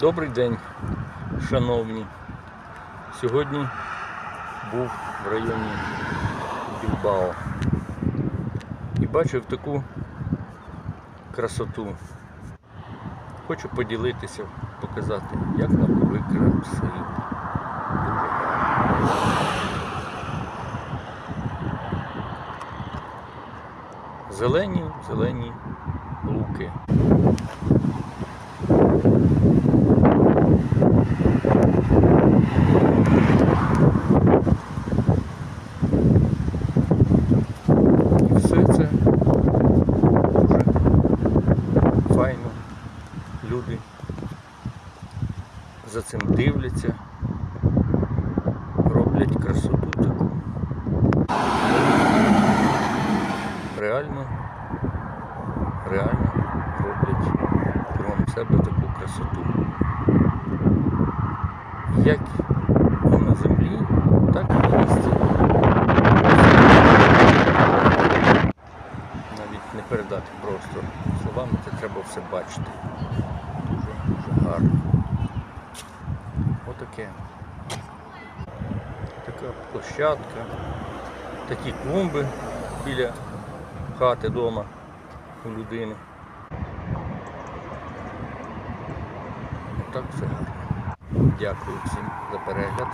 Добрий день, шановні. Сьогодні був в районі Білбао і бачив таку красоту. Хочу поділитися, показати, як красиво. Дуже гарно. Зелені, зелені луки. І все це дуже файно. Люди за цим дивляться, роблять красоту таку. Реально, реально роблять кругом себе таку красоту. Як на землі, так і на місці. навіть не передати просто словами, це треба все бачити. Отаке. Така площадка, такі клумби біля хати вдома у людини. Отак все. Дякую всім за перегляд.